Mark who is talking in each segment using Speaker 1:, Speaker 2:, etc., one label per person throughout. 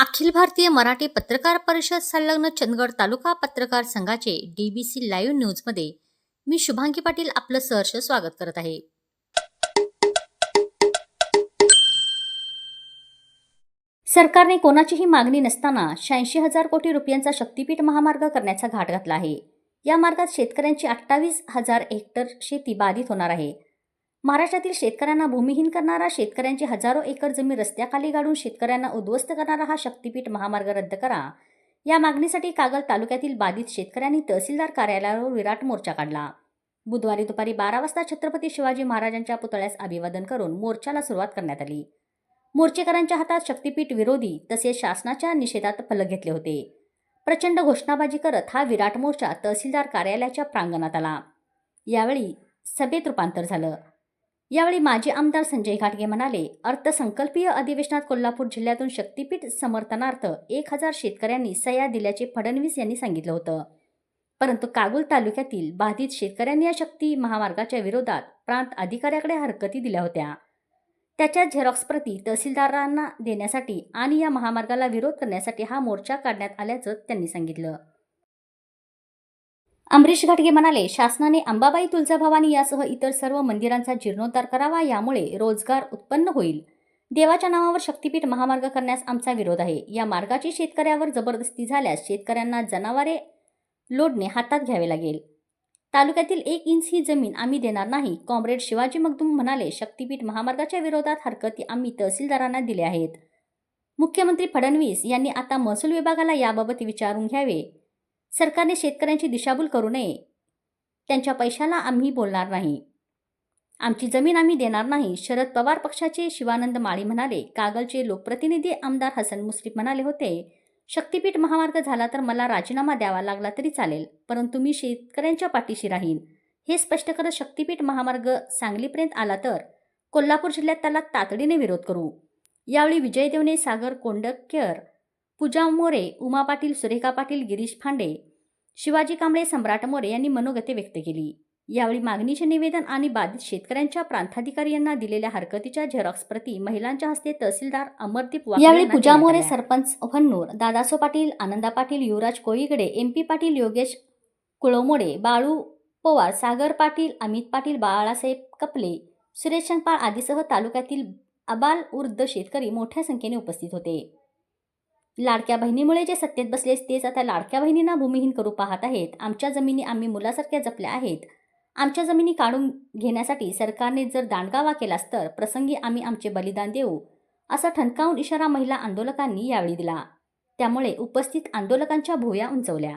Speaker 1: अखिल भारतीय मराठी पत्रकार परिषद संलग्न चंदगड तालुका पत्रकार संघाचे डीबीसी लाईव्ह न्यूजमध्ये मी शुभांगी पाटील आपलं सहर्ष स्वागत करत आहे. सरकारने कोणाचीही मागणी नसताना शहाऐंशी हजार कोटी रुपयांचा शक्तीपीठ महामार्ग करण्याचा घाट घातला आहे. या मार्गात शेतकऱ्यांची अठ्ठावीस हजार हेक्टर शेती बाधित होणार आहे. महाराष्ट्रातील शेतकऱ्यांना भूमिहीन करणारा शेतकऱ्यांची हजारो एकर जमीन रस्त्याखाली गाडून शेतकऱ्यांना उद्ध्वस्त करणारा हा शक्तीपीठ महामार्ग रद्द करा. या मागणीसाठी कागल तालुक्यातील बाधित शेतकऱ्यांनी तहसीलदार कार्यालयावर विराट मोर्चा काढला. बुधवारी दुपारी बारा वाजता छत्रपती शिवाजी महाराजांच्या पुतळ्यास अभिवादन करून मोर्चाला सुरुवात करण्यात आली. मोर्चेकरांच्या हातात शक्तीपीठ विरोधी तसेच शासनाच्या निषेधात फलक घेतले होते. प्रचंड घोषणाबाजी करत हा विराट मोर्चा तहसीलदार कार्यालयाच्या प्रांगणात आला. यावेळी सभेत रूपांतर झालं. यावेळी माजी आमदार संजय घाटगे म्हणाले अर्थसंकल्पीय अधिवेशनात कोल्हापूर जिल्ह्यातून शक्तीपीठ समर्थनार्थ एक हजार शेतकऱ्यांनी सह्या दिल्याचे फडणवीस यांनी सांगितलं होतं. परंतु कागुल तालुक्यातील बाधित शेतकऱ्यांनी या शक्ती महामार्गाच्या विरोधात प्रांत अधिकाऱ्याकडे हरकती दिल्या होत्या. त्याच्या झेरॉक्स प्रती तहसीलदारांना देण्यासाठी आणि या महामार्गाला विरोध करण्यासाठी हा मोर्चा काढण्यात आल्याचं त्यांनी सांगितलं. अमरीश घाटगे म्हणाले शासनाने अंबाबाई तुळजाभवानी यासह इतर सर्व मंदिरांचा जीर्णोद्धार करावा यामुळे रोजगार उत्पन्न होईल. देवाच्या नावावर शक्तीपीठ महामार्ग करण्यास आमचा विरोध आहे. या मार्गाची शेतकऱ्यावर जबरदस्ती झाल्यास शेतकऱ्यांना जनावरे लोडणे हातात घ्यावे लागेल. तालुक्यातील एक इंच ही जमीन आम्ही देणार नाही. कॉम्रेड शिवाजी मगदूम म्हणाले शक्तीपीठ महामार्गाच्या विरोधात हरकती आम्ही तहसीलदारांना दिल्या आहेत. मुख्यमंत्री फडणवीस यांनी आता महसूल विभागाला याबाबत विचारून घ्यावे. सरकारने शेतकऱ्यांची दिशाभूल करू नये. त्यांच्या पैशाला आम्ही बोलणार नाही. आमची जमीन आम्ही देणार नाही. शरद पवार पक्षाचे शिवानंद माळी म्हणाले कागलचे लोकप्रतिनिधी आमदार हसन मुश्रीफ म्हणाले होते शक्तीपीठ महामार्ग झाला तर मला राजीनामा द्यावा लागला तरी चालेल परंतु मी शेतकऱ्यांच्या पाठीशी राहीन. हे स्पष्ट करत शक्तीपीठ महामार्ग सांगलीपर्यंत आला तर कोल्हापूर जिल्ह्यात त्याला तातडीने विरोध करू. यावेळी विजय देवने सागर कोंडकेर पूजा मोरे उमा पाटील सुरेखा पाटील गिरीश फांडे शिवाजी कांबळे सम्राट मोरे यांनी मनोगते व्यक्त केली यावेळी मागणीचे निवेदन आणि बाधित शेतकऱ्यांच्या प्रांताधिकारी यांना दिलेल्या हरकतीच्या झेरॉक्स प्रती महिलांच्या हस्ते तहसीलदार अमरदीप यावेळी पूजा मोरे. सरपंच हन्नूर दादासो पाटील आनंदा पाटील युवराज कोळीगडे एम पी पाटील योगेश कुळमोडे बाळू पवार सागर पाटील अमित पाटील बाळासाहेब कपले सुरेश शंपाळ आदीसह तालुक्यातील अबाल वृद्ध शेतकरी मोठ्या संख्येने उपस्थित होते लाडक्या बहिणीमुळे जे सत्तेत बसलेस तेच आता लाडक्या बहिणींना भूमिहीन करू पाहत आहेत. आमच्या जमिनी आम्ही मुलासारख्या जपल्या आहेत. आमच्या जमिनी काढून घेण्यासाठी सरकारने जर दांडगावा केलास तर प्रसंगी आम्ही आमचे बलिदान देऊ असा ठणकावून इशारा महिला आंदोलकांनी यावेळी दिला. त्यामुळे उपस्थित आंदोलकांच्या भोया उंचवल्या.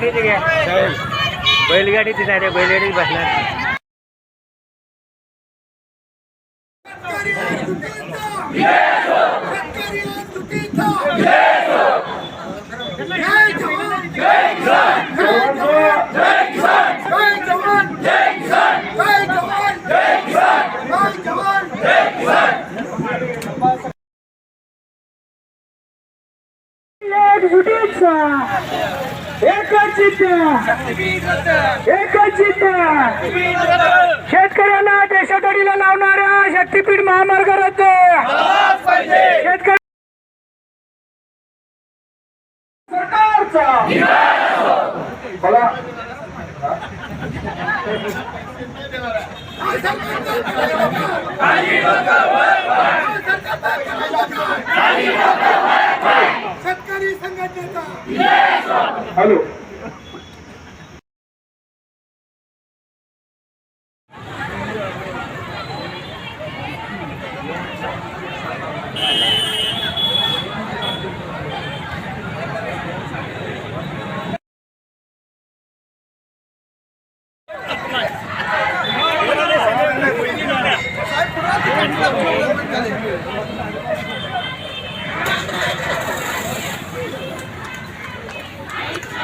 Speaker 2: बैलगाडी घ्या. बैलगाडी तिथे आहे बैलगाडी बसणार.
Speaker 3: एकच चित्त एकच चित्त शेतकऱ्यांना देशातडीला लावणाऱ्या शक्तीपीठ महामार्ग रद्द शेतकरी सरकारचा
Speaker 4: शेतकरी संघटनेचा
Speaker 3: हॅलो महामार्ग रद्द सगळीच महामार्ग रद्द सगळी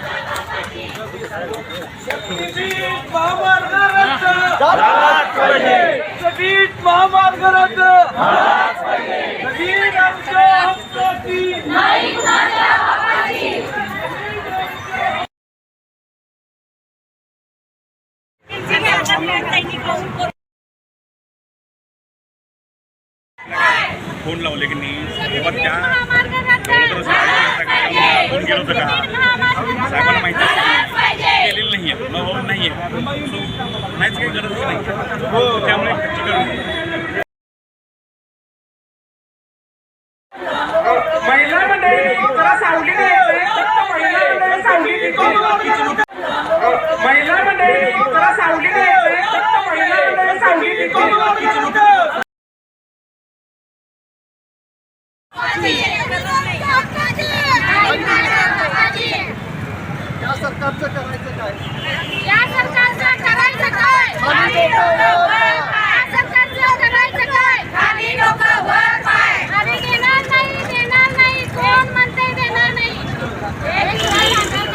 Speaker 3: आमच्या हक्काची
Speaker 5: फोन लावले की नाही? तेव्हा त्या साहेबांना माहिती नाही आहे मग नाही आहे नाहीच काही गरज नाही त्यामुळे खर्च करून
Speaker 3: महिला मंडळी जरा सावलीत यायचंय. फक्त महिला मंडळी सावलीत येतील. महिला मंडळी जरा सावलीत यायचंय. फक्त महिला मंडळी सावलीत येतील.
Speaker 4: या सरकारचं करायचं काय
Speaker 6: या सरकारचं करायचं काय खाली डोकं वर पाय या सरकारचं करायचं काय खाली डोकं वर पाय आम्ही देणार नाही देणार नाही कोण म्हणते देणार नाही एक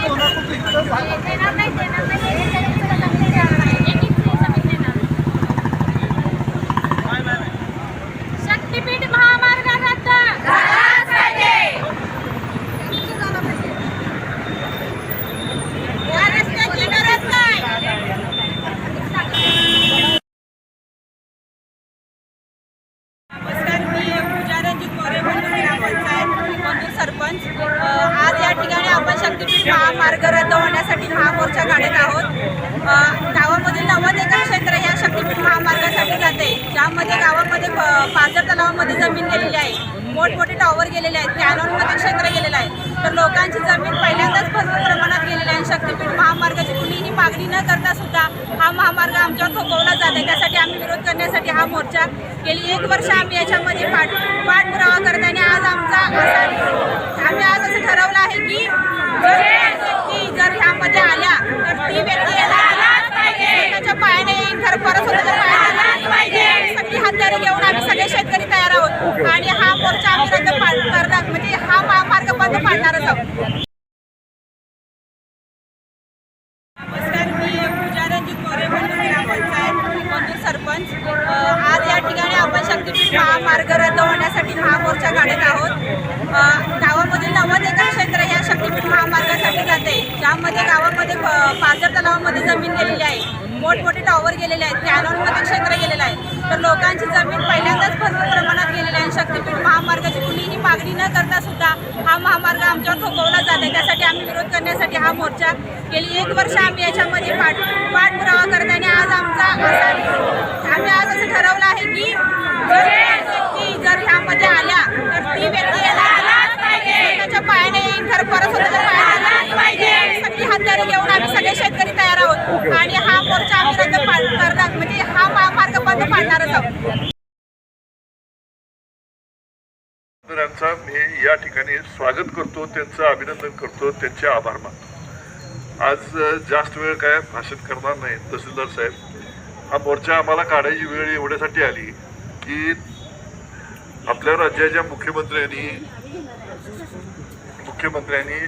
Speaker 4: कोणा कुठे इथं सांगा.
Speaker 6: देणार नाही देणार नाही एक जणांचं लग्न देणार नाही. एक इतकी जमीन देणार नाही. शक्तीपीठ महामार्ग रद्द झालाच पाहिजे या रस्त्याची गरज नाही
Speaker 7: नमस्कार मी पूजा रणजित मोरे बंधू ग्रामपंचायत बंधू सरपंच अ, आज या ठिकाणी आपण शक्तीपीठ महामार्ग रद्द होण्यासाठी महामोर्चा काढत आहोत. गावामधील नव्वद एकर क्षेत्र या शक्तीपीठ महामार्गासाठी जाते. ज्यामध्ये गावामध्ये प- पाझर तलावामध्ये जमीन गेलेली आहे. मोठमोठे टॉवर गेलेले आहेत. कॅनॉनमध्ये क्षेत्र गेलेलं आहे. तर लोकांची जमीन पहिल्यांदाच भरपूर प्रमाणात गेलेली आहे शक्तीपीठ मागणी न करता सुद्धा हा महामार्ग आमच्यावर थोपवला जात आहे. त्यासाठी आम्ही विरोध करण्यासाठी हा मोर्चा गेली एक वर्ष आम्ही याच्यामध्ये पाठ पाठपुरावा करत आणि आज आमचा असा आम्ही आज असं ठरवलं आहे की जर व्यक्ती जर ह्यामध्ये आल्या तर ती व्यक्ती त्याच्या पायाने येईन खरं परत स्वतःच्या पायाने सगळी हत्यारे घेऊन आम्ही सगळे शेतकरी तयार आहोत. आणि हा मोर्चा आम्ही रद्द पाड- करणार म्हणजे हा महामार्ग बंद पाडणारच आहोत नमस्कार मी पूजा रणजित मोरे बंधू ग्रामपंचायत बंधू सरपंच अ, आज या ठिकाणी शक्तीपीठ महामार्ग रद्द होण्यासाठी महामोर्चा काढत आहोत. गावामधील नव्वद एकर क्षेत्र या शक्तीपीठ महामार्गासाठी जाते. ज्यामध्ये गावामध्ये प- पाझर तलावामध्ये जमीन गेलेली आहे. मोठमोठे टॉवर गेलेले आहेत. कॅनॉनमध्ये क्षेत्र गेलेलं आहे. तर लोकांची जमीन पहिल्यांदाच भरपूर प्रमाणात गेलेली आहे. शक्तीपीठ महामार्गाची कुणीही मागणी न करता सुद्धा हा महामार्ग आमच्यावर थोपवला जात आहे त्यासाठी आम्ही विरोध करण्यासाठी हा मोर्चा गेली एक वर्ष आम्ही याच्यामध्ये पाठ पाठपुरावा करत आहे. आणि आज आमचा असा आम्ही आज असं ठरवलं आहे की जर ह्यामध्ये आल्या तर ती व्यक्ती त्याच्या पायाने परत पाहिजे. सगळी घेऊन आम्ही सगळे शेतकरी तयार आहोत. आणि हा मोर्चा आम्ही रद्द पाड- करणार म्हणजे हा महामार्ग बंद पाडणारच आहोत.
Speaker 8: यांचा मी या ठिकाणी स्वागत करतो त्यांचं अभिनंदन करतो त्यांचे आभार मानतो. आज जास्त वेळ काय भाषण करणार नाही तहसीलदार साहेब. हा मोर्चा आम्हाला काढायची वेळ एवढ्यासाठी आली. की आपल्या राज्याच्या मुख्यमंत्र्यांनी मुख्यमंत्र्यांनी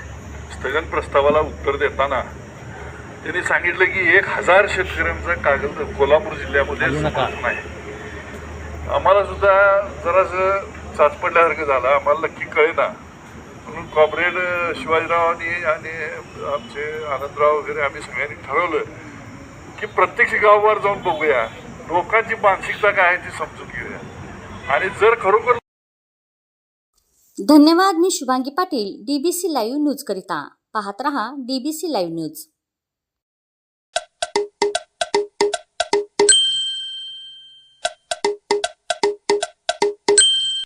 Speaker 8: स्थगन प्रस्तावाला उत्तर देताना त्यांनी सांगितलं की एक हजार शेतकऱ्यांचा कागद कोल्हापूर जिल्ह्यामध्ये नाही. आम्हाला सुद्धा जरासं चाचपडल्यासारखं झालं. आम्हाला नक्की कळेना. म्हणून कॉम्रेड शिवाजीरावांनी आणि आमचे आनंदराव वगैरे आम्ही सगळ्यांनी ठरवलं की प्रत्यक्ष गावावर जाऊन बघूया. लोकांची मानसिकता काय आहे ती समजून घेऊया. आणि जर खरोखर
Speaker 1: धन्यवाद मी Shubhangi Patil DBC live news करिता. पाहत रहा डीबीसी लाईव्ह न्यूज